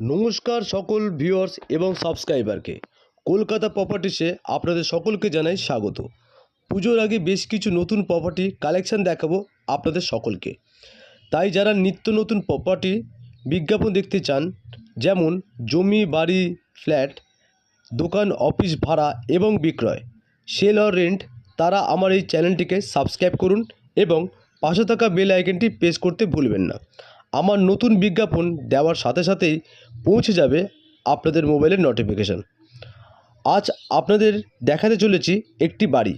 নমস্কার সকল ভিউয়ার্স এবং সাবস্ক্রাইবারকে। কলকাতা প্রপার্টিসে আপনাদের সকলকে জানাই স্বাগত। পুজোর আগে বেশ কিছু নতুন প্রপার্টি কালেকশান দেখাবো আপনাদের সকলকে। তাই যারা নিত্য নতুন প্রপার্টি বিজ্ঞাপন দেখতে চান, যেমন জমি, বাড়ি ফ্ল্যাট দোকান অফিস ভাড়া এবং বিক্রয় সেল অর রেন্ট তারা আমার এই চ্যানেলটিকে সাবস্ক্রাইব করুন এবং পাশে থাকা বেল আইকনটি প্রেস করতে ভুলবেন না। আমার নতুন বিজ্ঞাপন দেওয়ার সাথে সাথেই পৌঁছে যাবে আপনাদের মোবাইলের নোটিফিকেশান আজ আপনাদের দেখাতে চলেছি একটি বাড়ি।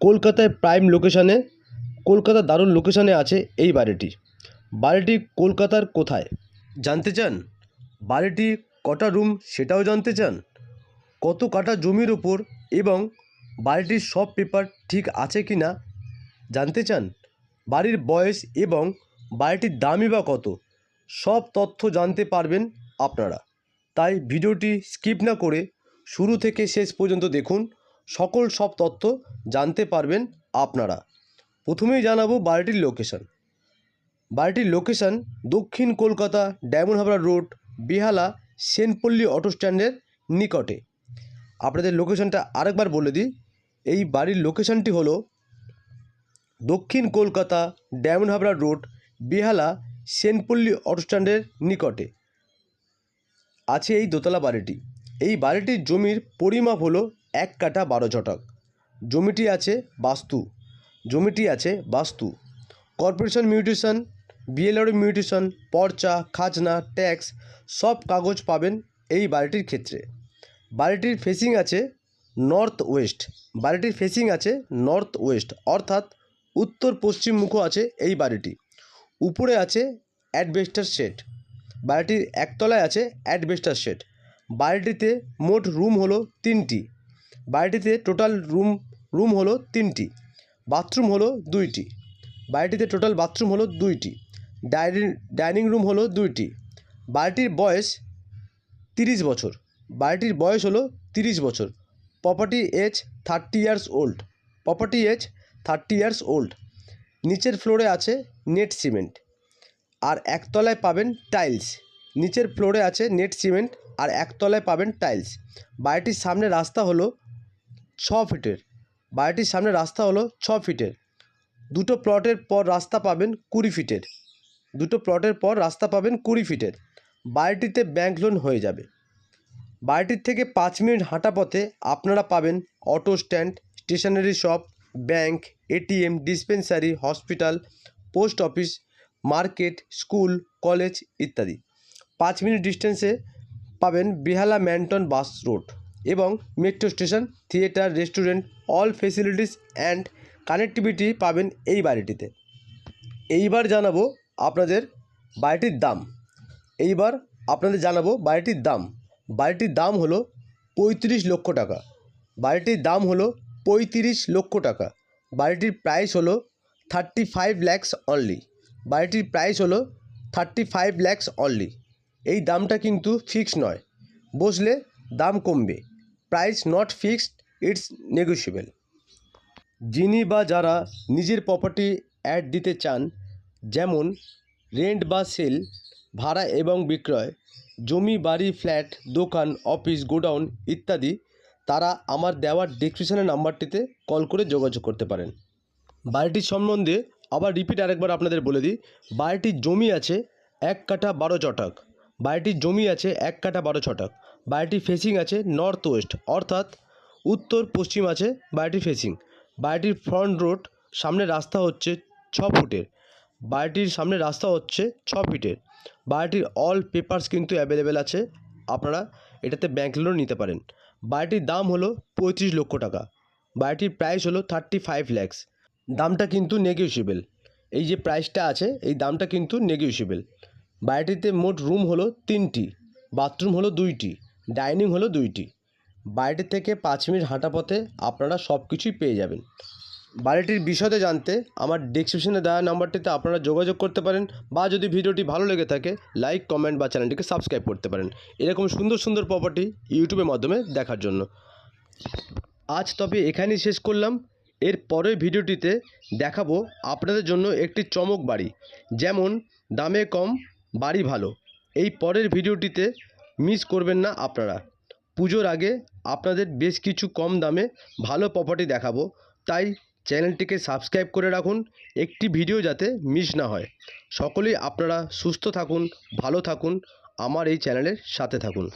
কলকাতায় প্রাইম লোকেশানে কলকাতা দারুণ লোকেশানে আছে এই বাড়িটি। বাড়িটি কলকাতার কোথায়? জানতে চান? বাড়িটি কটা রুম সেটাও জানতে চান? কত কাটা জমির ওপর এবং বাড়িটির সব পেপার ঠিক আছে কি না জানতে চান? বাড়ির বয়স এবং বাড়িটির দামই বা কত? সব তথ্য জানতে পারবেন আপনারা। তাই ভিডিওটি স্কিপ না করে শুরু থেকে শেষ পর্যন্ত দেখুন। সকল সব তথ্য জানতে পারবেন আপনারা। প্রথমেই জানাব বাড়িটির লোকেশান বাড়িটির লোকেশন দক্ষিণ কলকাতা ডায়মন্ড হাবড়া রোড, বেহালা সেনপল্লী অটো স্ট্যান্ডের নিকটে। আপনাদের লোকেশনটা আরেকবার বলে দিই। এই বাড়ির লোকেশনটি হলো দক্ষিণ কলকাতা ডায়মন্ড হাবড়া রোড বেহালা সেনপল্লী অটো স্ট্যান্ডের নিকটে আছে এই দোতলা বাড়িটি। এই বাড়িটির জমির পরিমাপ হলো এক কাঠা বারো ছটাক জমিটি আছে বাস্তু। জমিটি আছে বাস্তু। কর্পোরেশন মিউটেশন, বিএলআর মিউটেশন, পর্চা, খাজনা, ট্যাক্স সব কাগজ পাবেন এই বাড়িটির ক্ষেত্রে। বাড়িটির ফেসিং আছে নর্থ ওয়েস্ট। বাড়িটির ফেসিং আছে নর্থ ওয়েস্ট, অর্থাৎ উত্তর পশ্চিম মুখ আছে এই বাড়িটি। উপরে আছে অ্যাডবেস্টার শেড বাড়িটির একতলায় আছে অ্যাডবেস্টার শেড বাড়িটিতে মোট রুম হলো তিনটি। বাড়িটিতে টোটাল রুম রুম হলো তিনটি। বাথরুম হলো দুইটি। বাড়িটিতে টোটাল বাথরুম হলো দুইটি। ডাইনিং ডাইনিং রুম হলো দুইটি। বাড়িটির বয়স তিরিশ বছর। বাড়িটির বয়স হলো তিরিশ বছর। Property age thirty years old. Property age thirty years old. নিচের ফ্লোরে আছে নেট সিমেন্ট, আর একতলায় পাবেন টাইলস। নিচের ফ্লোরে আছে নেট সিমেন্ট, আর একতলায় পাবেন টাইলস। বাড়িটির সামনে রাস্তা হলো ছ ফিটের, বাড়িটির সামনে রাস্তা হলো ছ ফিটের। দুটো প্লটের পর রাস্তা পাবেন কুড়ি ফিটের, দুটো প্লটের পর রাস্তা পাবেন কুড়ি ফিটের। বাড়িটিতে ব্যাংক লোন হয়ে যাবে। বাড়িটির থেকে পাঁচ মিনিট হাঁটা পথে আপনারা পাবেন auto stand, stationery shop bank ATM dispensary, hospital, post office, market, school, college ইত্যাদি। পাঁচ মিনিট ডিস্টেন্সে পাবেন বেহালা ম্যান্টন বাস রোড এবং metro station, theatre, restaurant, all facilities and connectivity পাবেন এই বাড়িটিতে। এইবার জানাব আপনাদের বাড়িটির দাম। এইবার আপনাদের জানাব বাড়িটির দাম। বাড়িটির দাম হলো পঁয়ত্রিশ লক্ষ টাকা। বাড়িটির দাম হলো পঁয়ত্রিশ লক্ষ টাকা। বাড়িটির প্রাইস হলো থার্টি ফাইভ ল্যাক্স অনলি বাড়িটির প্রাইস হলো থার্টি ফাইভ ল্যাক্স অনলি এই দামটা কিন্তু ফিক্স নয়। বসলে দাম কমবে। Price not fixed it's negotiable যিনি বা যারা নিজের প্রপার্টি অ্যাড দিতে চান, যেমন রেন্ট বা সেল ভাড়া এবং বিক্রয়, জমি, বাড়ি ফ্ল্যাট দোকান অফিস গোডাউন ইত্যাদি তারা আমার দেওয়ার ডিসক্রিপশনের নাম্বারটিতে কল করে যোগাযোগ করতে পারেন। বাড়িটির সম্বন্ধে আবার রিপিট আরেকবার আপনাদের বলে দিই, বাড়িটির জমি আছে এক কাঠা বারো চটাক। বাড়িটির জমি আছে এক কাঠা বারো ছটাক বাড়িটির ফেসিং আছে নর্থ ওয়েস্ট অর্থাৎ উত্তর পশ্চিম আছে বাড়িটির ফেসিং বাড়িটির ফ্রন্ট রোড সামনে রাস্তা হচ্ছে ছ ফুটের। বাড়িটির সামনে রাস্তা হচ্ছে ছ ফিটের। বাড়িটির অল পেপারস কিন্তু অ্যাভেলেবেল আছে। আপনারা এটাতে ব্যাঙ্ক লোন নিতে পারেন। বাড়িটির দাম হলো পঁয়ত্রিশ লক্ষ টাকা। বাড়িটির প্রাইস হলো থার্টি ফাইভ ল্যাক্স দামটা কিন্তু নেগোসিয়েবল এই যে প্রাইসটা আছে, এই দামটা কিন্তু নেগোসিয়েবল বাড়িটিতে মোট রুম হলো তিনটি বাথরুম হলো দুইটি ডাইনিং হলো দুইটি। বাড়িটি থেকে পাঁচ মিনিট হাঁটা পথে আপনারা সব কিছুই পেয়ে যাবেন। বাড়িটির বিশদে জানতে আমার ডিসক্রিপশনে দেওয়া নাম্বারটিতে আপনারা যোগাযোগ করতে পারেন বা যদি ভিডিওটি ভালো লেগে থাকে লাইক কমেন্ট বা চ্যানেলটিকে সাবস্ক্রাইব করতে পারেন। এরকম সুন্দর সুন্দর প্রপার্টি ইউটিউবের মাধ্যমে দেখার জন্য। আজ তবে এখানেই শেষ করলাম। এর পরের ভিডিওটিতে দেখাবো আপনাদের জন্য একটি চমক বাড়ি। যেমন, দামে কম, বাড়ি ভালো। এই পরের ভিডিওটিতে মিস করবেন না আপনারা। পুজোর আগে আপনাদের বেশ কিছু কম দামে ভালো প্রপার্টি দেখাবো। তাই চ্যানেলটিকে সাবস্ক্রাইব করে রাখুন, একটি ভিডিও যাতে মিস না হয়। সকলেই আপনারা সুস্থ থাকুন, ভালো থাকুন, আমার এই চ্যানেলের সাথে থাকুন।